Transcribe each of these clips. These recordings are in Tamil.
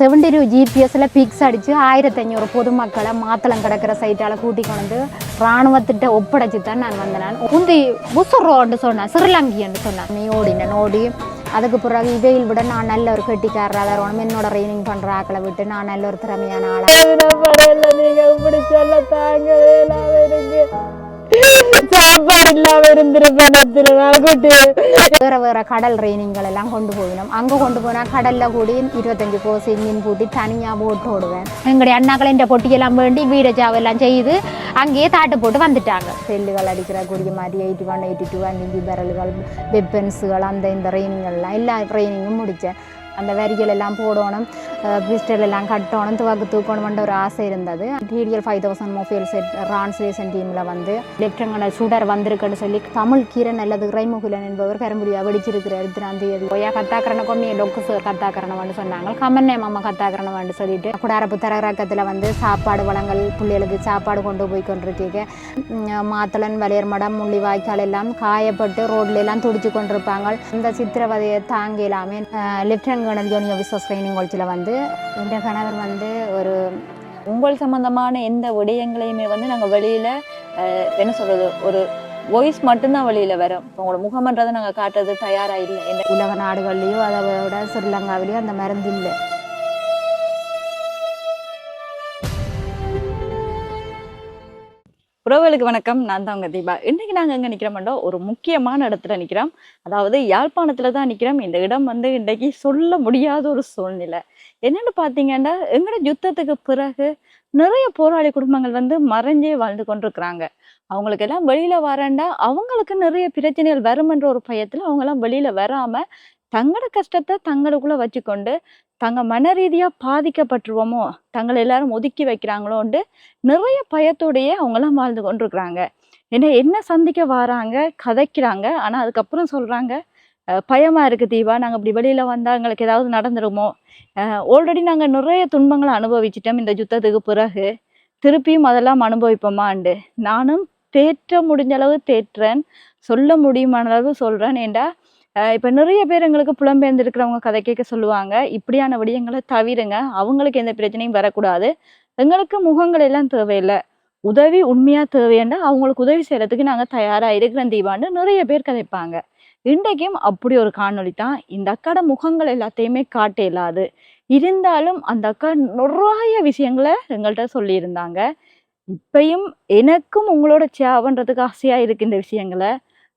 செவன்டி டூ ஜிபிஎஸ்ல பிக்ஸ் அடிச்சு ஆயிரத்தி ஐநூறு பொதுமக்களை மாத்தளம் கிடக்கிற சைட்டால கூட்டி கொண்டு ராணுவத்திட்ட ஒப்படைச்சு தான் நான் வந்தேன். நான் உந்தி புசுரோன்னு சொன்னேன் சிறிலங்கின்னு சொன்னேன். நீ ஓடினேன் ஓடி. அதுக்கு பிறகு இவையில் விட நான் நல்ல ஒரு கெட்டிக்காரராக வரணும் என்னோட ட்ரைனிங் பண்ற ஆக்களை விட்டு நான் நல்ல ஒரு திறமையான ஆளா. நீங்க இப்படி சொல்ல தாங்கவே இருக்கு. சாப்பாடு இல்லாம இருந்திருப்பேன் நேத்துல நான் கூட்டி. வேற வேற கடல் ட்ரைனிங்கள் எல்லாம் கொண்டு போயிடும் அங்க கொண்டு போனா கடல்ல கூடி இருபத்தஞ்சு கோசி மீன் பூட்டி தனியா போட்டு ஓடுவேன். எங்களுடைய அண்ணாக்கள் இந்த பொட்டியெல்லாம் வேண்டி வீட எல்லாம் செய்து அங்கேயே தாட்டு போட்டு வந்துட்டாங்க. செல்லுகள் அடிக்கிற கூடிய மாதிரி எயிட்டி ஒன் எயிட்டி டூ அஞ்சு பேரல்கள் வெப்பன்ஸுகள் அந்த இந்த ட்ரைனிங்கள்லாம் எல்லா ட்ரைனிங்கும் முடித்தேன் அந்த வரிகள் எல்லாம் போடணும். பிஸ்டல் எல்லாம் கட்டணும் துவக்கு தூக்கணும்ன்ற ஒரு ஆசை இருந்தது TDL five thousand mobile set translation டீமில் வந்து லெப்டினன்ட் சுடர் வந்திருக்குன்னு சொல்லி தமிழ் கீரன் அல்லது ரைமுகுலன் என்பவர் கரும்புரியா வெடிச்சிருக்கிறார் இத்தனாம் தேதி ஒய்யா கத்தாக்கரண கொண்டு டொக்கு சார் கத்தாக்கரணம்னு சொன்னாங்க கமன்னே மாமா கத்தாக்கரணம்னு சொல்லிட்டு குடாரப்பு தரகத்தில் வந்து சாப்பாடு வளங்கள் பிள்ளைகளுக்கு சாப்பாடு கொண்டு போய் கொண்டிருக்கீங்க மாத்தளன் வலையர் மடம் முள்ளி வாய்க்கால் எல்லாம் காயப்பட்டு ரோட்ல எல்லாம் துடிச்சு கொண்டிருப்பாங்க இந்த சித்திரவதையை தாங்க இல்லாமல் லெப்டினன்ட் கர்னல் ஜோனியோ விஸ்வஸ் ட்ரைனிங் காலேஜில் வந்து என் கணவர் வந்து ஒரு உங்கள் சம்பந்தமான எந்த விடயங்களையுமே வந்து நாங்க வெளியில என்ன சொல்றது ஒரு வாய்ஸ் மட்டும்தான் வெளியில வரும். இப்போ உங்களோட முகமன்றதை நாங்க காட்டுறது தயாரா இல்லை. என்ன உலக நாடுகள்லையோ அதை விட ஸ்ரீலங்காவிலையோ அந்த மருந்து இல்லை. உறவுகளுக்கு வணக்கம். நான் தான் உங்க தீபா. இன்னைக்கு நாங்க எங்க நிக்கிறோம்டோ ஒரு முக்கியமான இடத்துல நிக்கிறோம். அதாவது யாழ்ப்பாணத்துல தான் நிக்கிறோம். இந்த இடம் வந்து இன்றைக்கு சொல்ல முடியாத ஒரு சூழ்நிலை. என்னென்னு பார்த்தீங்கன்னா எங்களோட யுத்தத்துக்கு பிறகு நிறைய போராளி குடும்பங்கள் வந்து மறைஞ்சே வாழ்ந்து கொண்டிருக்கிறாங்க. அவங்களுக்கு எல்லாம் வெளியில வரேன்டா அவங்களுக்கு நிறைய பிரச்சனைகள் வருமென்ற ஒரு பயத்துல அவங்க எல்லாம் வெளியில வராம தங்களோட கஷ்டத்தை தங்களுக்குள்ள வச்சுக்கொண்டு தங்க மன ரீதியாக பாதிக்கப்பட்டுருவோமோ தங்களை எல்லாரும் ஒதுக்கி வைக்கிறாங்களோன்ட்டு நிறைய பயத்தோடையே அவங்களாம் வாழ்ந்து கொண்டிருக்கிறாங்க. ஏன்னா என்ன சந்திக்க வராங்க கதைக்கிறாங்க ஆனால் அதுக்கப்புறம் சொல்கிறாங்க பயமாக இருக்குது தீபா. நாங்கள் இப்படி வெளியில் வந்தால் எங்களுக்கு ஏதாவது நடந்துருமோ? ஆல்ரெடி நாங்கள் நிறைய துன்பங்களை அனுபவிச்சிட்டோம் இந்த யுத்தத்துக்கு பிறகு. திருப்பியும் அதெல்லாம் அனுபவிப்போமாண்டு. நானும் தேற்ற முடிஞ்ச அளவு தேற்றேன். சொல்ல முடியுமான அளவு சொல்கிறேன் ஏண்டா இப்போ நிறைய பேர் எங்களுக்கு புலம்பெயர்ந்திருக்கிறவங்க கதை கேட்க சொல்லுவாங்க. இப்படியான விடயங்களை தவிருங்க. அவங்களுக்கு எந்த பிரச்சனையும் வரக்கூடாது. எங்களுக்கு முகங்கள் எல்லாம் தேவையில்லை. உதவி உண்மையாக தேவைன்னா அவங்களுக்கு உதவி செய்கிறதுக்கு நாங்கள் தயாராக இருக்கிறோம் தீபான்னு நிறைய பேர் கதைப்பாங்க. இன்றைக்கும் அப்படி ஒரு காணொளி தான். இந்த அக்காட முகங்கள் எல்லாத்தையுமே காட்ட இல்லாது இருந்தாலும் அந்த அக்கா நிறைய விஷயங்களை எங்கள்கிட்ட சொல்லியிருந்தாங்க. இப்பையும் எனக்கும் உங்களோட சேவன்றதுக்கு ஆசையாக இருக்கு இந்த விஷயங்களை.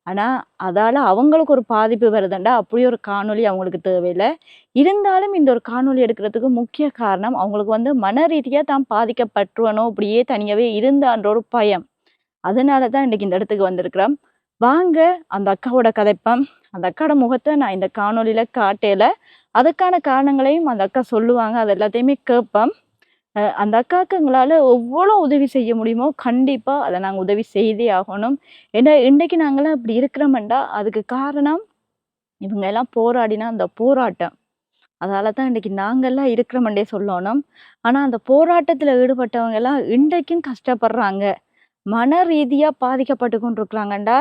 ஆனால் அதால் அவங்களுக்கு ஒரு பாதிப்பு வருதுண்டா? அப்படி ஒரு காணொலி அவங்களுக்கு தேவையில்லை. இருந்தாலும் இந்த ஒரு காணொலி எடுக்கிறதுக்கு முக்கிய காரணம் அவங்களுக்கு வந்து மன ரீதியாக தான் பாதிக்கப்பட்டுவனோ அப்படியே தனியாகவே இருந்தான்ற ஒரு பயம். அதனால தான் இன்றைக்கி இந்த இடத்துக்கு வந்திருக்கிறோம். வாங்க அந்த அக்காவோட கதைப்பம். அந்த அக்காவோட முகத்தை நான் இந்த காணொலியில் காட்டல. அதுக்கான காரணங்களையும் அந்த அக்கா சொல்லுவாங்க. அது எல்லாத்தையுமே கேட்பேன் அந்த அக்காவுக்கு எங்களால் எவ்வளோ உதவி செய்ய முடியுமோ கண்டிப்பாக அதை நாங்கள் உதவி செய்தே ஆகணும். ஏன்னா இன்றைக்கு நாங்களாம் இப்படி இருக்கிறோமெண்டா அதுக்கு காரணம் இவங்க எல்லாம் போராடினா அந்த போராட்டம். அதால தான் இன்றைக்கி நாங்கள்லாம் இருக்கிறோமெண்டே சொல்லணும். ஆனால் அந்த போராட்டத்தில் ஈடுபட்டவங்க எல்லாம் இன்றைக்கும் கஷ்டப்படுறாங்க. மன ரீதியாக பாதிக்கப்பட்டு கொண்டிருக்கிறாங்கண்டா.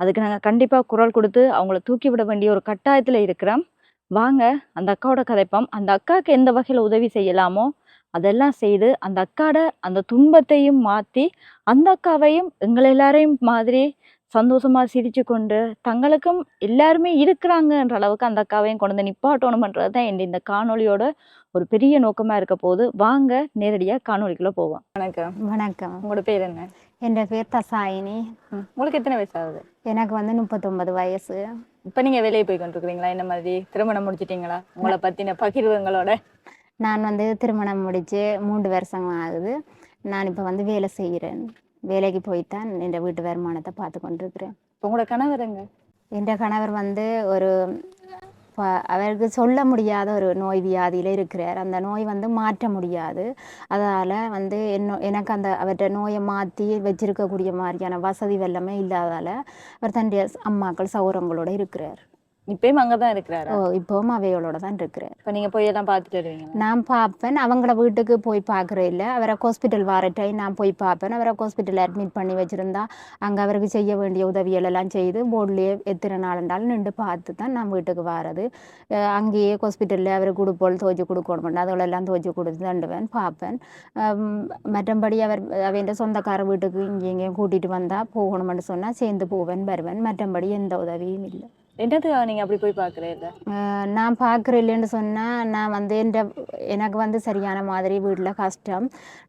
அதுக்கு நாங்கள் கண்டிப்பாக குரல் கொடுத்து அவங்கள தூக்கி விட வேண்டிய ஒரு கட்டாயத்தில் இருக்கிறோம். வாங்க அந்த அக்காவோட கதைப்போம். அந்த அக்காவுக்கு எந்த வகையில் உதவி செய்யலாமோ அதெல்லாம் செய்து அந்த அக்காட அந்த துன்பத்தையும் மாற்றி அந்த அக்காவையும் எங்களை எல்லாரையும் மாதிரி சந்தோஷமா சிரிச்சு கொண்டு தங்களுக்கும் எல்லாருமே இருக்கிறாங்கன்ற அளவுக்கு அந்த அக்காவையும் கொண்டு வந்து நிப்பாட்டணுமன்றது தான் என் இந்த காணொளியோட ஒரு பெரிய நோக்கமா இருக்க போது வாங்க நேரடியா காணொளிக்குள்ள போவோம். வணக்கம். வணக்கம். உங்களோட பேர் என்ன? என் பேர் தசாயினி. உங்களுக்கு எத்தனை வயசு ஆகுது? எனக்கு வந்து முப்பத்தொன்பது வயசு. இப்ப நீங்க வெளியே போய் கொண்டிருக்கிறீங்களா? என்ன மாதிரி? திருமணம் முடிச்சிட்டீங்களா? உங்களை பத்தின பகிர்வுங்களோட. நான் வந்து திருமணம் முடித்து மூன்று வருஷம் ஆகுது. நான் இப்போ வந்து வேலை செய்கிறேன் வேலைக்கு போய்த்தான் என் வீட்டு வருமானத்தை பார்த்து கொண்டிருக்கிறேன். இப்ப உங்களோட கணவருங்க என் கணவர் வந்து ஒரு அவருக்கு சொல்ல முடியாத ஒரு நோய் வியாதியில் இருக்கிறார். அந்த நோய் வந்து மாற்ற முடியாது. அதனால் வந்து என்ன எனக்கு அந்த அவர்கிட்ட நோயை மாற்றி வச்சிருக்கக்கூடிய மாதிரியான வசதி வெள்ளமே இல்லாதால் அவர் தன்னுடைய அம்மாக்கள் சௌரங்களோடு இருக்கிறார். இப்பயும் அங்கதான் இருக்கிறாரா? ஓ இப்பவும் அவைகளோட தான் இருக்கிறேன். இப்ப நீங்க போய் எல்லாம் பார்த்துட்டு நான் பார்ப்பேன். அவங்கள வீட்டுக்கு போய் பார்க்குற இல்லை. அவரை ஹாஸ்பிட்டல் வர டைம் நான் போய் பார்ப்பேன். அவரை ஹாஸ்பிட்டல் அட்மிட் பண்ணி வச்சுருந்தா அங்கே அவருக்கு செய்ய வேண்டிய உதவிகள் எல்லாம் செய்து போர்ட்லேயே எத்தனை நாள் இருந்தாலும் நின்று பார்த்து தான் நான் வீட்டுக்கு வாரது. அங்கேயே ஹாஸ்பிட்டலில் அவருக்கு உடுப்போல் துவைச்சி கொடுக்கணும் அதோடெல்லாம் துவைச்சி கொடுத்து தண்டுவேன் பார்ப்பேன். மற்றபடி அவர் அவன் சொந்தக்கார வீட்டுக்கு இங்கே இங்கேயும் கூட்டிகிட்டு வந்தால் போகணும்னு சொன்னால் சேர்ந்து போவேன் வருவேன். மற்றபடி எந்த உதவியும் இல்லை. என்னத்துக்காக நீங்க அப்படி போய் பாக்குறீங்க நான் பார்க்குறேன் இல்லைன்னு சொன்னால் நான் வந்து என் எனக்கு வந்து சரியான மாதிரி வீட்டில் கஷ்டம்.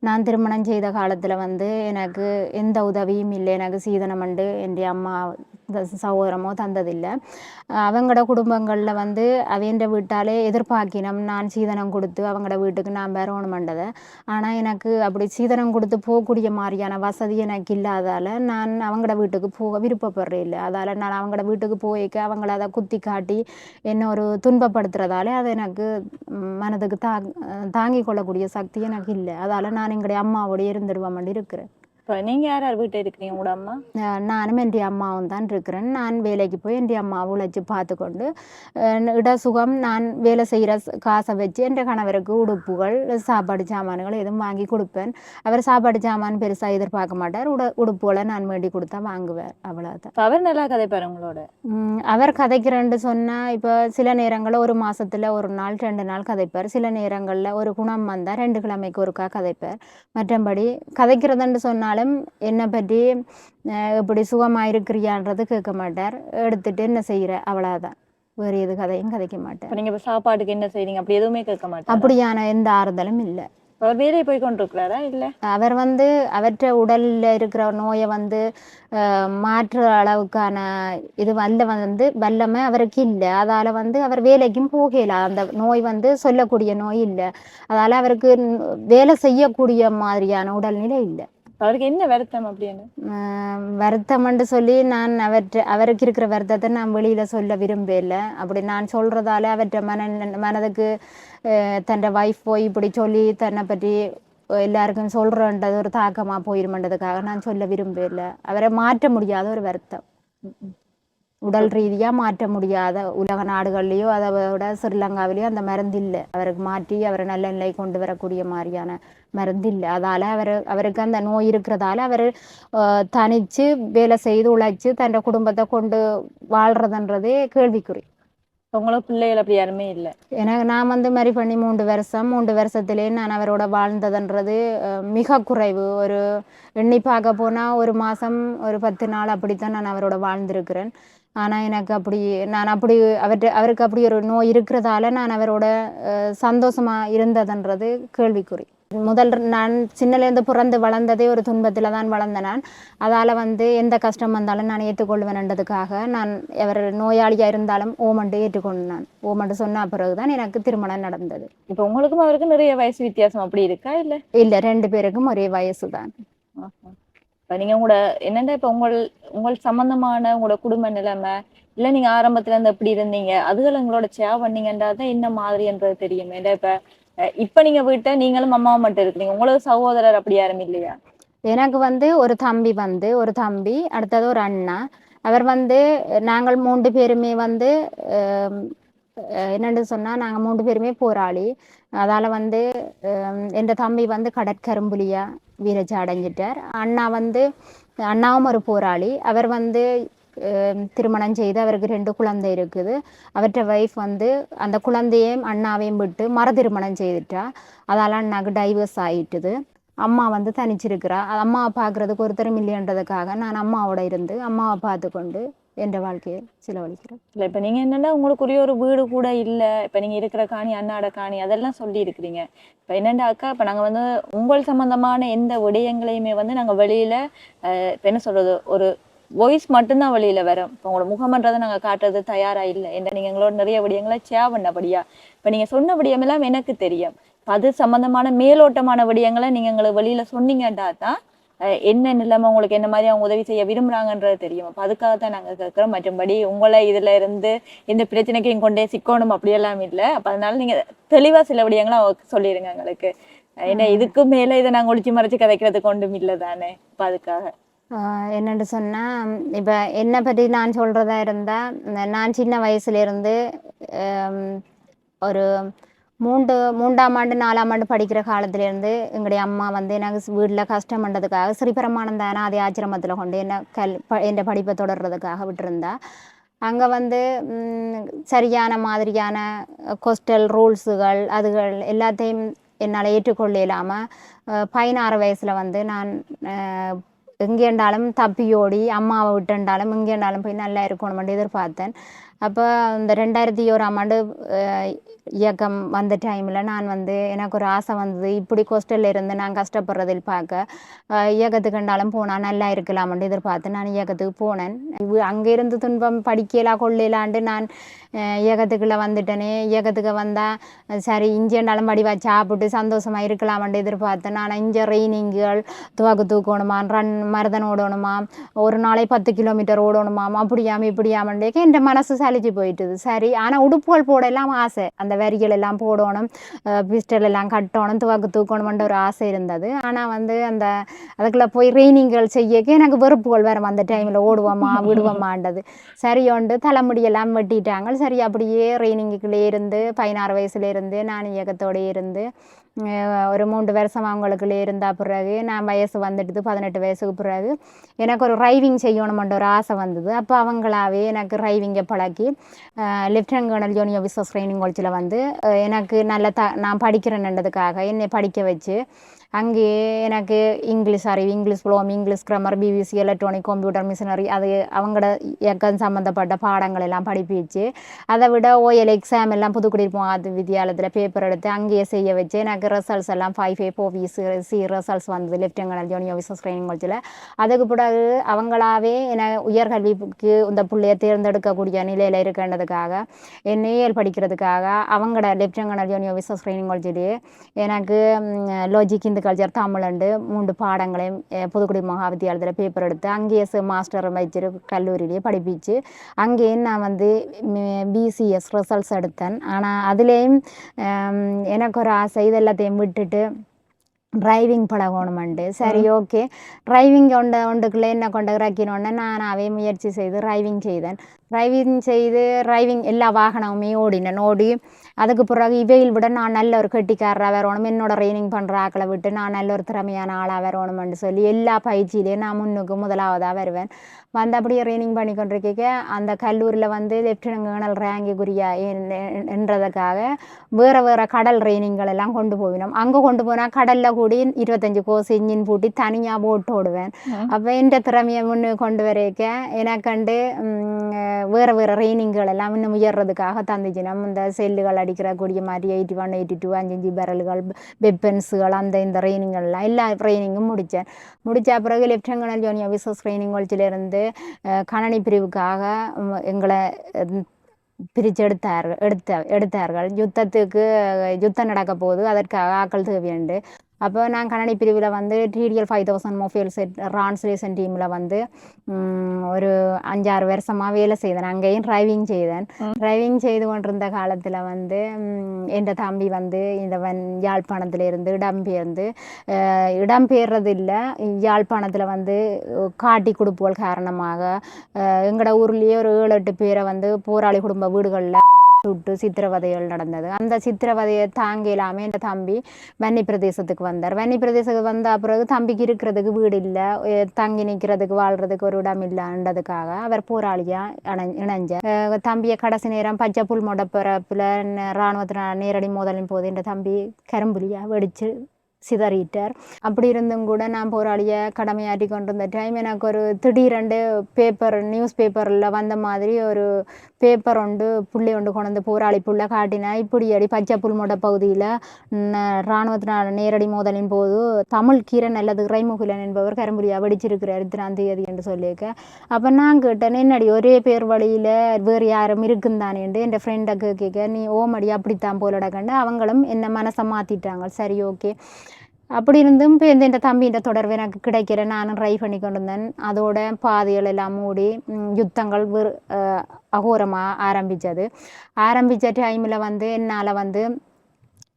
நான் திருமணம் செய்த காலத்தில் வந்து எனக்கு எந்த உதவியும் இல்லை. எனக்கு சீதனம் உண்டு. என் அம்மா சகோதரமோ தந்ததில்லை. அவங்களோட குடும்பங்களில் வந்து அவையன்ற வீட்டாலே எதிர்பார்க்கினோம் நான் சீதனம் கொடுத்து அவங்களோட வீட்டுக்கு நான் வரணுமண்டதை ஆனால் எனக்கு அப்படி சீதனம் கொடுத்து போகக்கூடிய மாதிரியான வசதி எனக்கு இல்லாதால் நான் அவங்களோட வீட்டுக்கு போக விருப்பப்படுறேன் இல்லை அதால் நான் அவங்களோட வீட்டுக்கு போய்க்க அவங்கள அதை குத்தி காட்டி என்ன ஒரு துன்பப்படுத்துறதால அது எனக்கு மனதுக்கு தா தாங்கி கொள்ளக்கூடிய சக்தி எனக்கு இல்லை. அதால் நான் எங்களுடைய அம்மாவோடய இருந்துடுவோம் இருக்கிறேன். இப்ப நீங்க யார் யார் வீட்டுல இருக்கிறீங்க? உங்களோட அம்மா? நானும் என் அம்மாவும் தான் இருக்கிறேன். நான் வேலைக்கு போய் என் அம்மாவை உழைச்சி பார்த்துக்கொண்டு இட சுகம் நான் வேலை செய்கிற காசை வச்சு என் கணவருக்கு உடுப்புகள் சாப்பாடு சாமான்கள் எதுவும் வாங்கி கொடுப்பேன். அவர் சாப்பாடு சாமான் பெருசாக எதிர்பார்க்க மாட்டார். உட உடுப்புகளை நான் வேண்டி கொடுத்தா வாங்குவார் அவ்வளோதான் அவர் நல்லா கதைப்பாரு உங்களோட? அவர் கதைக்கிறேன்னு சொன்னால் இப்போ சில நேரங்களில் ஒரு மாசத்துல ஒரு நாள் ரெண்டு நாள் கதைப்பார். சில நேரங்களில் ஒரு குணம் வந்தால் ரெண்டு கிழமைக்கு ஒருக்கா கதைப்பார். மற்றபடி கதைக்கிறதுன்னு சொன்னாலும் என்னை பற்றி இப்படி சுகமாக இருக்கிறியான்றது கேட்க மாட்டார். எடுத்துட்டு என்ன செய்கிற அவ்வளோதான் வேறு எது கதையும் கதைக்க மாட்டார். இப்ப நீங்க இப்ப சாப்பாட்டுக்கு என்ன செய்றீங்க? அப்படி எதுவுமே கேட்க மாட்டாங்க அப்படியான எந்த ஆறுதலும் இல்லை. அவர் வேலையை போய் கொண்டிருக்கிறாரா இல்ல? அவர் வந்து அவற்ற உடலில் இருக்கிற நோயை வந்து மாற்று அளவுக்கான இது வல்ல வந்து வல்லமை அவருக்கு இல்லை. அதால் வந்து அவர் வேலைக்கும் போகல. அந்த நோய் வந்து சொல்லக்கூடிய நோய் இல்லை. அதால் அவருக்கு வேலை செய்யக்கூடிய மாதிரியான உடல்நிலை இல்லை. அவருக்கு என்ன வருத்தம் அப்படின்னு? வருத்தம்னு சொல்லி நான் அவற்றை அவருக்கு இருக்கிற வருத்தத்தை நான் வெளியில சொல்ல விரும்பல அப்படி நான் சொல்றதால அவற்றை மன மனதுக்கு தன் ஒய்ஃப் போய் இப்படி சொல்லி தன்னை பற்றி எல்லாருக்கும் சொல்றன்றது ஒரு தாக்கமா போயிருமன்றதுக்காக நான் சொல்ல விரும்பல அவரை மாற்ற முடியாத ஒரு வருத்தம். உடல் ரீதியா மாற்ற முடியாத உலக நாடுகள்லேயோ அதை விட ஸ்ரீலங்காவிலேயோ அந்த மருந்து இல்லை. அவருக்கு மாற்றி அவரை நல்ல நிலை கொண்டு வரக்கூடிய மாதிரியான மருந்து இல்லை அதால அவர் அவருக்கு அந்த நோய் இருக்கிறதால அவர் தனிச்சு வேலை செய்து உழைச்சு தன் குடும்பத்தை கொண்டு வாழ்றதுன்றதே கேள்விக்குறி. உங்களுக்கு பிள்ளைகள் அப்படி யாருமே இல்ல. எனக்கு நான் வந்து மாதிரி பண்ணி மூன்று வருஷம் மூன்று வருஷத்திலே நான் அவரோட வாழ்ந்ததுன்றது மிக குறைவு. ஒரு எண்ணி பார்க்க போனால் ஒரு மாதம் ஒரு பத்து நாள் அப்படித்தான் நான் அவரோட வாழ்ந்திருக்கிறேன். ஆனால் எனக்கு அப்படி நான் அப்படி அவர்கிட்ட அவருக்கு அப்படி ஒரு நோய் இருக்கிறதால நான் அவரோட அஹ், சந்தோஷமா இருந்ததுன்றது கேள்விக்குறி. முதல் நான் சின்னலேருந்து பிறந்து வளர்ந்ததே ஒரு துன்பத்தில் தான் வளர்ந்த நான். அதால் வந்து எந்த கஷ்டம் வந்தாலும் நான் ஏற்றுக்கொள்வேன்ன்றதுக்காக நான் அவர் நோயாளியாக இருந்தாலும் ஓமண்டு ஏற்றுக்கொண்டு நான் ஓமண்டு சொன்ன பிறகு தான் எனக்கு திருமணம் நடந்தது. இப்ப உங்களுக்கும் அவருக்கும் நிறைய வயசு வித்தியாசம் அப்படி இருக்கா இல்ல? இல்லை ரெண்டு பேருக்கும் ஒரே வயசு தான். இப்ப நீங்க உங்களோட என்னண்டா இப்ப உங்கள் உங்கள் சம்பந்தமான உங்களோட குடும்ப நிலைமை இல்ல நீங்க ஆரம்பத்துல இருந்து எப்படி இருந்தீங்க அதுகள் உங்களோட சேவ் பண்ணீங்கன்றா தான் என்ன மாதிரின்றது தெரியும்? ஏன்டா இப்ப இப்ப நீங்க வீட்டை நீங்களும் அம்மாவும் மட்டும் இருக்கிறீங்க. உங்களுக்கு சகோதரர் அப்படி யாரும் இல்லையா? எனக்கு வந்து ஒரு தம்பி வந்து ஒரு தம்பி அடுத்தது ஒரு அண்ணா. அவர் வந்து நாங்கள் மூன்று பேருமே வந்து என்னென்னு என்னன்னு சொன்னால் நாங்கள் மூன்று பேருமே போராளி. அதால் வந்து என் தம்பி வந்து கடற்கரும்புலியா வீரஜா அடைஞ்சிட்டார். அண்ணா வந்து அண்ணாவும் ஒரு போராளி. அவர் வந்து திருமணம் செய்து அவருக்கு ரெண்டு குழந்தை இருக்குது. அவற்ற ஒய்ஃப் வந்து அந்த குழந்தையையும் அண்ணாவையும் விட்டு மறு திருமணம் செய்துட்டா. அதால் அண்ணாக்கு டைவர்ஸ் ஆயிட்டுது. அம்மா வந்து தனிச்சிருக்கிறா. அம்மாவை பார்க்கறதுக்கு ஒருத்தரும் இல்லைன்றதுக்காக நான் அம்மாவோட இருந்து அம்மாவை பார்த்து கொண்டு என் வாழ்க்கையை செலவழிக்கிறேன். இல்லை இப்போ நீங்கள் என்னென்னா உங்களுக்குரிய ஒரு வீடு கூட இல்லை. இப்போ நீங்கள் இருக்கிற காணி அண்ணாட காணி அதெல்லாம் சொல்லி இருக்கிறீங்க இப்போ என்னென்ன அக்கா இப்போ நாங்கள் வந்து உங்கள் சம்மந்தமான எந்த விடயங்களையுமே வந்து நாங்கள் வெளியில் இப்போ என்ன சொல்கிறது ஒரு வாய்ஸ் மட்டும்தான் வெளியில வரும். இப்போ உங்களோட முகமன்றதை நாங்க காட்டுறது தயாரா இல்லை. என்ன நீங்க எங்களோட நிறைய விடயங்களை ஷேர் பண்ணபடியா. இப்ப நீங்க சொன்ன விடயமெல்லாம் எனக்கு தெரியும். அது சம்பந்தமான மேலோட்டமான விடயங்களை நீங்க எங்களுக்கு வெளியில சொன்னீங்கன்றா தான் என்ன நிலைமை உங்களுக்கு என்ன மாதிரி அவங்க உதவி செய்ய விரும்புறாங்கன்றது தெரியும். அப்ப அதுக்காக தான் நாங்க கேட்கிறோம் மற்றபடி உங்களை இதுல இருந்து இந்த பிரச்சனைக்கும் கொண்டே சிக்கணும் அப்படியெல்லாம் இல்லை. அப்ப அதனால நீங்க தெளிவா சில விடயங்களை அவங்க சொல்லிடுங்க எங்களுக்கு. ஏன்னா இதுக்கு மேல இதை நாங்க ஒளிச்சு மறைச்சு கதைக்கிறதுக்கு ஒன்றும் இல்லை தானே. அப்ப அதுக்காக. என்னென்று சொன்னால் இப்போ என்னை பற்றி நான் சொல்கிறதா இருந்தால் நான் சின்ன வயசுலேருந்து ஒரு மூன்று மூன்றாம் ஆண்டு நாலாம் ஆண்டு படிக்கிற காலத்துலேருந்து எங்களுடைய அம்மா வந்து எனக்கு வீட்டில் கஷ்டம் பண்ணுறதுக்காக ஸ்ரீபரமானந்த அதே ஆச்சிரமத்தில் கொண்டு என்ன கல் ப என் படிப்பை தொடர்றதுக்காக விட்டுருந்தா. அங்கே வந்து சரியான மாதிரியான கொஸ்டல் ரூல்ஸுகள் அதுகள் எல்லாத்தையும் என்னால் ஏற்றுக்கொள்ள இல்லாமல் பதினாறு வயசில் வந்து நான் எங்கேண்டாலும் தப்பியோடி அம்மாவை விட்டுண்டாலும் எங்கேண்டாலும் போய் நல்லா இருக்கணும்னு எதிர்பார்த்தேன். அப்போ இந்த ரெண்டாயிரத்தி ஓராம் ஆண்டு இயக்கம் வந்த டைமில் நான் வந்து எனக்கு ஒரு ஆசை வந்தது. இப்படி கோஸ்டலில் இருந்து நான் கஷ்டப்படுறதில் பார்க்க இயக்கத்துக்கு கண்டாலும் போனால் நல்லா இருக்கலாம்னு எதிர்பார்த்து நான் இயக்கத்துக்கு போனேன். அங்கேருந்து அங்கே இருந்து துன்பம் படிக்கலாம் கொள்ளையிலாண்டு நான் இயக்கத்துக்குள்ளே வந்துட்டேனே. இயக்கத்துக்கு வந்தால் சரி இஞ்சியண்டாலும் படிவா சாப்பிட்டு சந்தோஷமாக இருக்கலாம்னு எதிர்பார்த்தேன். நான் இங்கே ரெய்னிங்குகள் துவாக்கு தூக்கணுமா ரன் மருதன் ஓடணுமா ஒரு நாளை பத்து கிலோமீட்டர் ஓடணுமாம் அப்படியாம் இப்படியாமண்டேக்கு என் மனசு சலிச்சு போயிட்டுது. சரி ஆனால் உடுப்புகள் போடலாம் ஆசை. அந்த வரிகள் எல்லாம் போடணும் பிஸ்டல் எல்லாம் கட்டணும் துவக்கு தூக்கணும்ன்ற ஒரு ஆசை இருந்தது. ஆனால் வந்து அந்த அதுக்குள்ளே போய் ரெய்னிங்கள் செய்யக்கே எனக்கு வெறுப்புகள் வரும் அந்த டைமில் ஓடுவோமா விடுவோமான்றது. சரி தலைமுடியெல்லாம் வெட்டிட்டாங்க. சரி அப்படியே ரெய்னிங்குக்குள்ளே இருந்து பதினாறு வயசுல இருந்து நான் இயக்கத்தோடயே இருந்து ஒரு மூன்று வருஷம் அவங்களுக்குள்ளே இருந்தால் பிறகு நான் வயசு வந்துட்டு பதினெட்டு வயசுக்கு பிறகு எனக்கு ஒரு ரைவிங் செய்யணுமென்ற ஒரு ஆசை வந்தது. அப்போ அவங்களாவே எனக்கு ரைவிங்கை பழக்கி லெஃப்டினன்ட் கர்னல் ஜூனியர் விசஸ் ட்ரைனிங் காலேஜில் வந்து எனக்கு நல்ல த நான் படிக்கிறேன்ன்றதுக்காக என்னை படிக்க வச்சு அங்கேயே எனக்கு இங்கிலீஷ் அறிவு English புலவம் English grammar BBC electronic computer machinery அது அவங்களோட இயக்கம் சம்மந்தப்பட்ட பாடங்கள் எல்லாம் படிப்பிச்சு. அதை விட ஓஎல் எக்ஸாம் எல்லாம் புதுக்குடியிருப்போம் அது வித்யாலயத்தில் பேப்பர் எடுத்து அங்கேயே செய்ய வச்சு எனக்கு ரிசல்ட்ஸ் எல்லாம் five five four V C results வந்தது லெஃப்டினன்ட் ஜூனியர் விசஸ் ட்ரைனிங் காலேஜில் அதுக்கு பிறகு அவங்களாவே என்னை உயர்கல்விக்கு இந்த பிள்ளைய தேர்ந்தெடுக்கக்கூடிய நிலையில் இருக்கின்றதுக்காக என்ஏஎல் படிக்கிறதுக்காக அவங்களோட லெஃப்டினன்ட் ஜூனியர் விசஸ் ட்ரைனிங் காலேஜிலேயே எனக்கு லாஜிக் இந்த கல்ச்சர் தமிழண்டு மூன்று பாடங்களையும் புதுக்குடி மகாவித்தியாலயத்தில் பேப்பர் எடுத்து அங்கேயே ச- மாஸ்டர் வச்சிரு கல்லூரியிலேயே படிப்பிச்சு அங்கேயும் நான் வந்து பிசிஎஸ் ரிசல்ட்ஸ் எடுத்தேன் ஆனால் அதுலேயும் எனக்கு ஒரு ஆசை இது எல்லாத்தையும் விட்டுட்டு டிரைவிங் பழகணுமெண்டு. சரி ஓகே டிரைவிங் கொண்ட ஒன்றுக்குள்ளே என்ன கொண்டு இறக்கினோடனே நானாகவே முயற்சி செய்து டிரைவிங் செய்தேன். டிரைவிங் செய்து டிரைவிங் எல்லா வாகனமுமே ஓடினேன். ஓடி அதுக்கு பிறகு இவையில் விட நான் நல்ல ஒரு கெட்டிக்காரராக வரணும் என்னோட ட்ரைனிங் பண்ணுற ஆக்களை விட்டு நான் நல்ல ஒரு திறமையான ஆளாக வரணுமென்று சொல்லி எல்லா பயிற்சியிலையும் நான் முன்னுக்கு முதலாவதாக வருவேன். வந்து அப்படியே ட்ரைனிங் பண்ணி கொண்டிருக்க அந்த கல்லூரியில் வந்து லெப்டினன்ட் கேர்னல் ரேங்குக்குரிய என்றதுக்காக வேறு வேறு கடல் ட்ரைனிங்கள் எல்லாம் கொண்டு போவினோம். அங்கே கொண்டு போனால் கடலில் கூடி இருபத்தஞ்சு கோர்ஸ் இன்ஜின் பூட்டி தனியாக போட்டு ஓடுவேன் அப்போ எந்த திறமையை முன்னு கொண்டு வரைக்க எனக்கண்டு வேறு வேறு ட்ரைனிங்கள் எல்லாம் இன்னும் உயர்றதுக்காக தந்துச்சு நம்ம இந்த செல்லுகள் அடிக்கிற கூடிய மாதிரி எயிட்டி ஒன் எயிட்டி டூ அஞ்சஞ்சு பெரல்கள் வெப்பன்ஸுகள் அந்த இந்த ட்ரைனிங்கள்லாம் எல்லா ட்ரைனிங்கும் முடித்தேன் முடித்த பிறகு கர்னல் ஜோனியா விசஸ் ட்ரைனிங் காலேஜிலேருந்து கணனி பிரிவுக்காக எங்களை எடுத்தார் எடுத்த எடுத்தார்கள் யுத்தத்துக்கு யுத்தம் நடக்க போகுது அதற்காக ஆக்கள் தேவையுண்டு அப்போ நான் கணனி பிரிவில் வந்து DTL five thousand mobile set translation டீமில் வந்து ஒரு அஞ்சாறு வருஷமாக வேலை செய்தேன். அங்கேயும் டிரைவிங் செய்தேன். டிரைவிங் செய்து கொண்டிருந்த காலத்தில் வந்து என் தம்பி வந்து இந்த வன் யாழ்ப்பாணத்தில் இருந்து இடம்பெயர்ந்து இடம்பெயர்றது இல்லை யாழ்ப்பாணத்தில் வந்து காட்டி கொடுப்புகள் காரணமாக எங்களோட ஊர்லேயே ஒரு ஏழு எட்டு பேரை வந்து போராளி குடும்ப வீடுகளில் சுட்டு சித்திரவதைகள் நடந்தது. அந்த சித்திரவதையை தாங்க இல்லாமல் என் தம்பி வன்னி பிரதேசத்துக்கு வந்தார். வன்னி பிரதேசத்துக்கு வந்த பிறகு தம்பிக்கு இருக்கிறதுக்கு வீடு இல்லை. தங்கி நிற்கிறதுக்கு வாழ்றதுக்கு ஒரு இடம் இல்லைன்றதுக்காக அவர் போராளியாக இணை இணைஞ்சார். தம்பியை கடைசி நேரம் பச்சை புல் மொடப்பிறப்பில் இராணுவத்தின நேரடி மோதலின் போது இந்த தம்பி கரும்புலியாக வெடிச்சு சிதறிட்டார். அப்படி இருந்தும் கூட நான் போராளிய கடமையாற்றி கொண்டிருந்த டைம் எனக்கு ஒரு திடீரெண்டு பேப்பர் நியூஸ் பேப்பரில் வந்த மாதிரி ஒரு பேப்பர் ஒன்று புள்ளி ஒன்று கொண்டு வந்து போராளி புள்ள காட்டினா இப்படி அடி பச்சை புல்மோட பகுதியில் இராணுவத்தினால் நேரடி மோதலின் போது தமிழ் கீரன் அல்லது இறைமுகிலன் என்பவர் கரும்புலியா வெடிச்சிருக்கிறார் இத்தனாம் தேதி என்று சொல்லியிருக்க. அப்போ நான் கேட்டேன் என்னடி ஒரே பேர் வழியில் வேறு யாரும் இருக்குந்தானேன்ட்டு என் ஃப்ரெண்டை கேட்க நீ ஓமடி அப்படித்தான் போலடா கண்டு அவங்களும் என்னை மனசை மாற்றிட்டாங்க சரி ஓகே அப்படி இருந்தும் இப்போ இந்த தம்பின்ற தொடர்பு எனக்கு கிடைக்கிற நானும் ட்ரை பண்ணி கொண்டு இருந்தேன் அதோட பாதைகள் எல்லாம் மூடி யுத்தங்கள் அகோரமாக ஆரம்பித்தது ஆரம்பித்த டைமில் வந்து என்னால் வந்து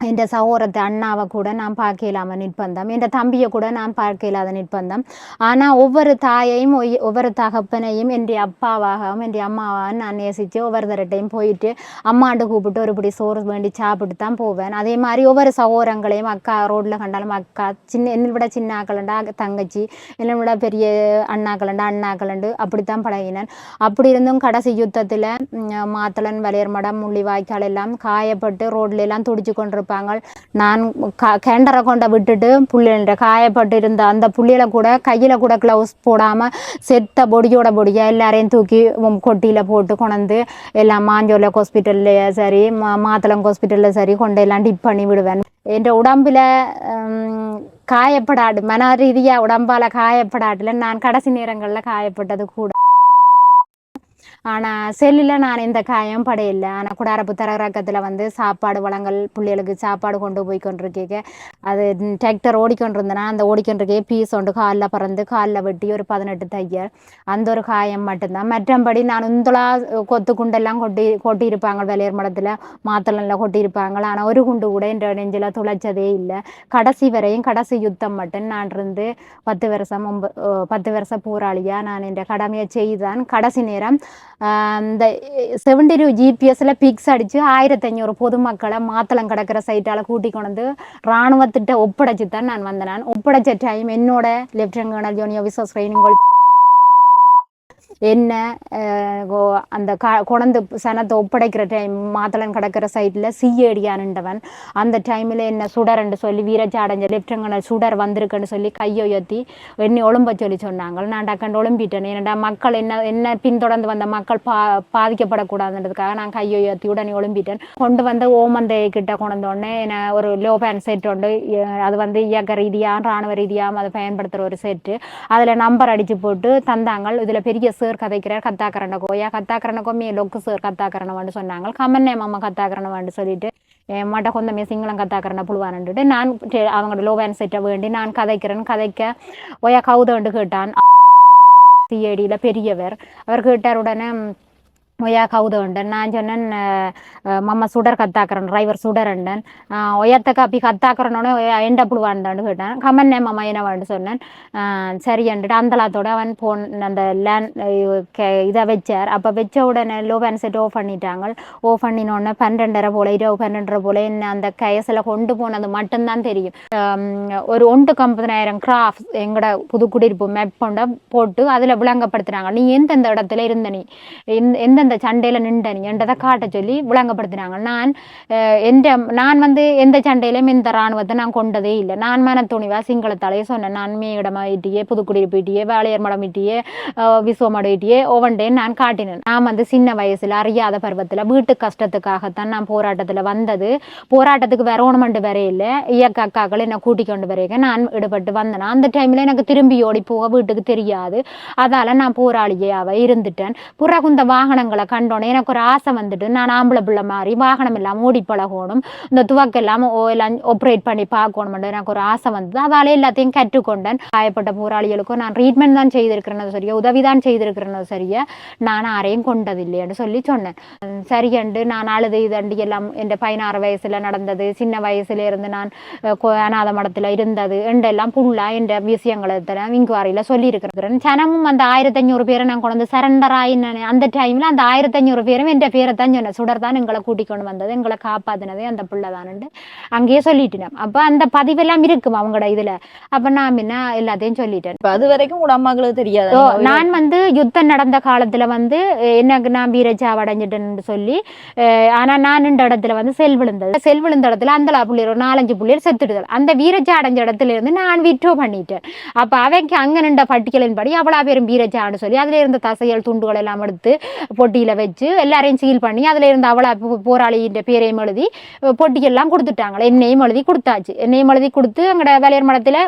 என் சகோதரத்தை அண்ணாவை கூட நான் பார்க்க இல்லாமல் நிற்பந்தம் என் தம்பியை கூட நான் பார்க்க இல்லாத நிற்பந்தம் ஆனால் ஒவ்வொரு தாயையும் ஒவ்வொரு தகப்பனையும் என்னுடைய அப்பாவாகவும் என் அம்மாவாகவும் நான் நேசித்து ஒவ்வொரு தரட்டையும் போயிட்டு அம்மாண்டு கூப்பிட்டு ஒரு பிடி சோறு வேண்டி சாப்பிட்டு தான் போவேன். அதே மாதிரி ஒவ்வொரு சகோதரங்களையும் அக்கா ரோட்டில் கண்டாலும் அக்கா சின்ன என்னை விட சின்ன ஆக்கலண்டா தங்கச்சி என்னை விட பெரிய அண்ணாக்களண்டா அண்ணாக்களண்டு அப்படித்தான் பழகினேன். அப்படி இருந்தும் கடைசி யுத்தத்தில் மாத்தளன் வலையர்மடம் முள்ளிவாய்க்கால் எல்லாம் காயப்பட்டு ரோட்ல எல்லாம் துடிச்சு இருப்பாங்க நான் க கேண்டரை கொண்ட விட்டுட்டு புள்ளிகள காயப்பட்டு இருந்த அந்த புள்ளிகளை கூட கையில் கூட க்ளவுஸ் போடாமல் செத்த பொடியோட பொடியா எல்லாரையும் தூக்கி கொட்டியில கொட்டியில் போட்டு கொண்டு எல்லாம் மாஞ்சோல ஹாஸ்பிட்டல்லையே சரி மா மாத்தளம் ஹாஸ்பிட்டலில் சரி கொண்டு எல்லாம் டிப் பண்ணி விடுவேன். என் உடம்புல ஹம், காயப்படாது மன ரீதியாக உடம்பால் காயப்படாட்டில் நான் கடைசி நேரங்களில் காயப்பட்டது கூட. ஆனால் செல்லில் நான் எந்த காயம் படையில்லை ஆனால் குடாரப்பு தரகத்தில் வந்து சாப்பாடு வளங்கள் பிள்ளைகளுக்கு சாப்பாடு கொண்டு போய் கொண்டிருக்கேங்க. அது டிராக்டர் ஓடிக்கொண்டிருந்தேன்னா அந்த ஓடிக்கொண்டிருக்கே பீஸ் ஒன்று காலில் பறந்து காலில் வெட்டி ஒரு பதினெட்டு தையல். அந்த ஒரு காயம் மட்டும்தான். மற்றபடி நான் உந்தலா கொத்து குண்டெல்லாம் கொட்டி கொட்டியிருப்பாங்க வெளியர் மடத்தில் மாத்தளனில் கொட்டியிருப்பாங்க ஆனால் ஒரு குண்டு கூட என்ற நெஞ்சில் துளைச்சதே இல்லை. கடைசி வரையும் கடைசி யுத்தம் மட்டும் நான் இருந்து பத்து வருஷம் ஒம்ப பத்து வருஷம் போராளியாக நான் என் கடமையை செய்தான். கடைசி நேரம் இந்த செவன்டி டூ ஜிபிஎஸ்ல பிக்ஸ் அடித்து ஆயிரத்தஞ்சூறு பொதுமக்களை மாத்தளம் கிடக்கிற சைட்டால் கூட்டி கொண்டு வந்து இராணுவத்திட்ட ஒப்படைச்சு தான் நான் வந்தேன். ஒப்படைச்ச டைம் என்னோட லெப்டினன்ட் கர்னல் ஜோனியோ விசஸ் ட்ரைனிங் என்ன கோ- அந்த க கொணந்து சனத்தை ஒப்படைக்கிற டைம் மாத்தளன் கிடக்கிற சைட்டில் சிஏடியானுண்டவன் அந்த டைமில் என்ன சுடர்ன்னு சொல்லி வீரச்சாடஞ்ச லெப்டினன்ட் சுடர் வந்திருக்குன்னு சொல்லி கையை உயர்த்தி என்னை ஒழும்ப சொல்லி சொன்னாங்க நான் டக்கண்டு ஒழும்பிட்டேன். என்னடா மக்கள் என்ன என்ன பின்தொடர்ந்து வந்த மக்கள் பா பாதிக்கப்படக்கூடாதுன்றதுக்காக நான் கையை உயர்த்தி உடனே ஒழும்பிட்டேன். கொண்டு வந்து ஓமந்தை கிட்ட கொண்டு உடனே என்ன ஒரு லோ பேன் செட் உண்டு அது வந்து இயக்க ரீதியாக ராணுவ ரீதியாக அதை பயன்படுத்துகிற ஒரு செட்டு அதில் நம்பர் அடித்து போட்டு தந்தாங்க இதில் பெரிய சேர் சார் கதைக்கிறார் கத்தாக்கரண ஏன் கத்தாக்கரண மே லொக்கு சேர் கத்தாக்கரணவான்னு சொன்னாங்க கமன்னே மாமா கத்தாக்கரணவான்னு சொல்லிட்டு என் மாட்ட கொந்தமே சிங்களம் கத்தாக்கரண புழுவானுட்டு நான் அவங்களோட லோ பேன் செட்டை வேண்டி நான் கதைக்கிறேன் கதைக்க ஒயா கவுதண்டு கேட்டான் சிஏடியில் பெரியவர். அவர் கேட்டார் உடனே ஒயா கவுதண்டன் நான் சொன்னேன் மம்ம சுடர் கத்தாக்கிறேன் டிரைவர் சுடரண்டன் ஒயத்த அப்படி கத்தாக்கிறனோட எண்ட புழுவாண்டான்னு கேட்டேன். கமன்னே மாமா என்னவான்னு சொன்னேன். சரி என்றுட்டு அந்தலாத்தோட அவன் போன் அந்த லேண்ட் இதை வச்சார். அப்போ வச்ச உடனே லோ பேன் செட் ஓஃப் பண்ணிட்டாங்க. ஓஃப் பண்ணினோடனே பன்னெண்டரை போல இரவு பன்னெண்டரை போல என்ன அந்த கேஸில் கொண்டு போனது மட்டும்தான் தெரியும். ஒரு ஒன்று கம்பதினாயிரம் கிராஃப்ட் எங்களோட புது குடியிருப்பு மேப் கொண்ட போட்டு அதில் விளங்கப்படுத்துகிறாங்க நீ எந்தெந்த இடத்துல இருந்த நீ? எந்த- இந்த சண்டையில் நின்றேன். என்றதை காட்ட சொல்லி விளங்கப்படுத்தினாங்க. நான் எந்த நான் வந்து எந்த சண்டையிலையும் இந்த இராணுவத்தை நான் கொண்டதே இல்லை. நான் மன துணிவா சிங்களத்தாலேயே சொன்னேன். நான் மேடமா புதுக்குடியில் போயிட்டியே இட்டியே வேலையர் மடம் இட்டியே விஸ்வமடம் இட்டியே ஒவ்வொன்றே நான் காட்டினேன். நான் வந்து சின்ன வயசில் அறியாத பருவத்தில் வீட்டு கஷ்டத்துக்காகத்தான் நான் போராட்டத்தில் வந்தது. போராட்டத்துக்கு வரணுமெண்டு வரையில இயக்க அக்காக்கள் என்னை கூட்டிக் கொண்டு வரைக்க நான் ஈடுபட்டு வந்தேன். அந்த டைமில் எனக்கு திரும்பி ஓடி போக வீட்டுக்கு தெரியாது. அதால நான் போராளியாவை இருந்துட்டேன். புறகுந்த வாகனங்கள் வாகனங்களை கண்டோன்னே எனக்கு ஒரு ஆசை வந்துட்டு நான் ஆம்பளை பிள்ளை மாதிரி வாகனம் எல்லாம் ஓடி பழகணும் இந்த துவக்க எல்லாம் ஓ- எல்லாம் ஆப்ரேட் பண்ணி பார்க்கணும் எனக்கு ஒரு ஆசை வந்தது. அதால எல்லாத்தையும் கற்றுக்கொண்டேன். காயப்பட்ட போராளிகளுக்கும் நான் ட்ரீட்மெண்ட் தான் செய்திருக்கிறேன்னு சரியா உதவி தான் செய்திருக்கிறேன்னு சரியா நான் யாரையும் கொண்டதில்லைன்னு சொல்லி சொன்னேன். சரியண்டு நான் அழுது இதண்டு எல்லாம் என் பதினாறு வயசுல நடந்தது. சின்ன வயசுல இருந்து நான் அநாத மடத்துல இருந்தது. எண்டெல்லாம் புல்லா என் விஷயங்களை எல்லாம் சொல்லி சொல்லியிருக்கிறேன். ஜனமும் அந்த ஆயிரத்தி ஐநூறு பேரை நான் கொண்டு சரண்டர் ஆயினேன் அந்த டைம்ல அந்த ஆயிரத்தஞ்சூறு பேரும் என் பேரை தான் சொன்னேன் சுடர் தான் எங்களை கூட்டிக் கொண்டு வந்தது எங்களை காப்பாத்தினதே அந்த பிள்ளை தானுண்டு அங்கேயே சொல்லிட்டேன். அப்போ அந்த பதிவெல்லாம் இருக்கும் அவங்களோட இதுல. அப்ப நான் முன்ன எல்லாத்தையும் சொல்லிட்டேன். இப்ப அது வரைக்கும் கூட அம்மாக்களுக்கு தெரியாது. நான் வந்து யுத்தம் நடந்த காலத்துல வந்து எனக்கு நான் வீரச்சாவ் அடைஞ்சிட்டேன்னு சொல்லி அஹ், ஆனா நான் இந்த இடத்துல வந்து செல் விழுந்தது. செல் விழுந்த இடத்துல அந்த புள்ளியர் நாலஞ்சு புள்ளியர் செத்துடுதல். அந்த வீரச்சா அடைஞ்ச இடத்துல இருந்து நான் விட்ரோ பண்ணிட்டேன். அப்ப அவைக்கு அங்க நின்ற பட்டியலின் படி அவ்வளோ பேரும் வீரச்சான்னு சொல்லி அதுல இருந்த தசைகள் துண்டுகள் எல்லாம் எடுத்து பொட்டியில் வச்சு எல்லாரையும் சீல் பண்ணி அதில் இருந்த அவ்வளோ போராளியின் பேரையும் எழுதி பொட்டியெல்லாம் கொடுத்துட்டாங்களே என்னையும் எழுதி கொடுத்தாச்சு. என்னையும் எழுதி கொடுத்து எங்களோட வேலையர் மடத்தில்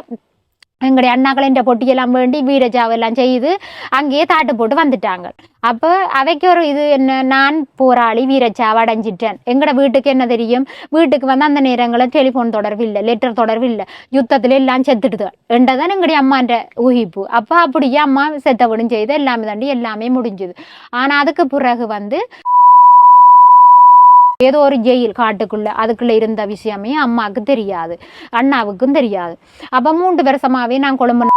எங்களுடைய அண்ணாக்கள் என்ற பொட்டியெல்லாம் வேண்டி வீரஜாவெல்லாம் செய்து அங்கேயே தாட்டு போட்டு வந்துட்டாங்க. அப்போ அவைக்கு ஒரு இது என்ன நான் போராளி வீரச்சாவை அடைஞ்சிட்டேன். எங்களோட வீட்டுக்கு என்ன தெரியும்? வீட்டுக்கு வந்து அந்த நேரங்களில் டெலிஃபோன் தொடர்பு இல்லை லெட்டர் தொடர்பு இல்லை யுத்தத்தில் எல்லாம் செத்துடுது என்றதான் எங்களுடைய அம்மான்ற ஊகிப்பு. அப்போ அப்படியே அம்மா செத்தவிடும் செய்து எல்லாமே தாண்டி எல்லாமே முடிஞ்சுது. ஆனால் அதுக்கு பிறகு வந்து ஏதோ ஒரு ஜெயில் காட்டுக்குள்ள அதுக்குள்ள இருந்த விஷயமே அம்மாவுக்கு தெரியாது அண்ணாவுக்கும் தெரியாது. அப்ப மூன்று வருஷமாவே நான் கொழும்பு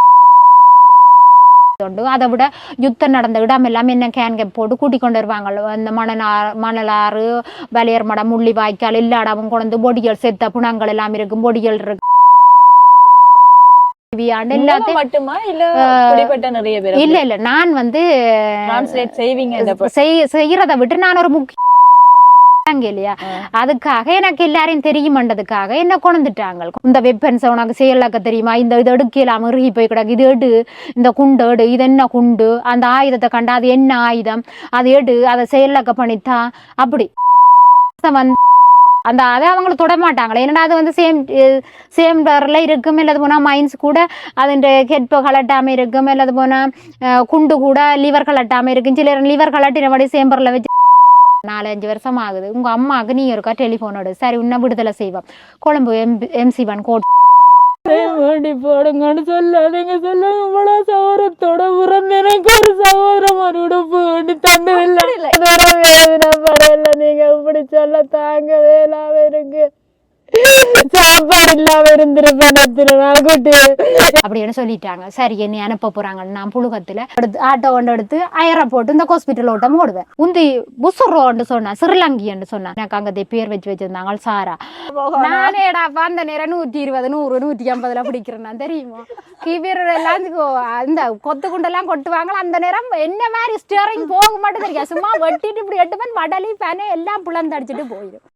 உண்டு அதை விட யுத்தம் நடந்த இடம் எல்லாம் என்ன கேன் கேப் போட்டு கூட்டிக் கொண்டு வருவாங்க அந்த மணலாறு மணலாறு வலையர் மடம் முள்ளி வாய்க்கால் எல்லா இடமும் கொண்டு பொடிகள் செத்த புணங்கள் எல்லாம் இருக்கும் பொடிகள் இருக்கு. இல்ல இல்ல நான் வந்து செய்யறதை விட்டு நான் ஒரு முக்கிய வராங்க இல்லையா? அதுக்காக எனக்கு எல்லாரையும் தெரியுமன்றதுக்காக என்ன கொண்டுட்டாங்க இந்த வெப்பன்ஸ் உனக்கு செயலாக்க தெரியுமா? இந்த இது எடுக்கலாம்? இறுகி போய் கிடக்கு. இது எடு. இந்த குண்டு எடு. இது என்ன குண்டு? அந்த ஆயுதத்தை கண்டா அது என்ன ஆயுதம்? அது எடு. அதை செயலாக்க பண்ணித்தான் அப்படி. வந்து அந்த அதை அவங்கள தொட மாட்டாங்களே என்னடா அது வந்து சேம் சேம் டரில் இருக்கும். இல்லது போனால் மைன்ஸ் கூட அதன் ஹெட்போ கலட்டாமல் இருக்கும். இல்லது போனால் குண்டு கூட லிவர் கலட்டாமல் இருக்கும். சிலர் லிவர் கலட்டின மாதிரி சேம்பரில் வச்சு நாலஞ்சு வருஷம் ஆகுது உங்க அம்மாவுக்கு நீ இருக்கா? டெலிஃபோனோடு சரி உன்னை விடுதலை செய்வோம். Colombo M MC one court. வேண்டி போடுங்கன்னு சொல்லாதீங்க. சொல்ல இவ்வளவு சௌரத்தோட பிறந்த எனக்கு ஒரு சகோதரம் ஒரு உடுப்பு வேண்டி தந்ததில்லை வேதனை படையில நீங்க இப்படி சொல்ல தாங்கவே இல்லாம இருக்கு. சாப்பாடு இல்லாம இருந்திருப்பேன் கூட்டு அப்படின்னு சொல்லிட்டாங்க. சரி என்னை அனுப்ப போறாங்க நான் புழுகத்துல எடுத்து ஆட்டோ ஒன்று எடுத்து அயரை போட்டு இந்த ஹாஸ்பிட்டல் ஓட்டம் ஓடுவேன் உந்தி புசுரோன்னு சொன்னா சிறிலங்கின்னு சொன்னா. எனக்கு அங்கே பேர் வச்சு வச்சிருந்தாங்க சாரா. நானேடா அந்த நேரம் நூற்றி இருபது நூறு நூற்றி ஐம்பதுல பிடிக்கிறேன் தெரியுமா? கிபீர் எல்லாம் அந்த கொத்து குண்டெல்லாம் கொட்டுவாங்க அந்த நேரம் என்ன மாதிரி ஸ்டியரிங் போக மாட்டேன் தெரியும்? சும்மா வெட்டிட்டு இப்படி எட்டுமன் மடலி பேனு எல்லாம் புலந்து அடிச்சுட்டு போயிடும்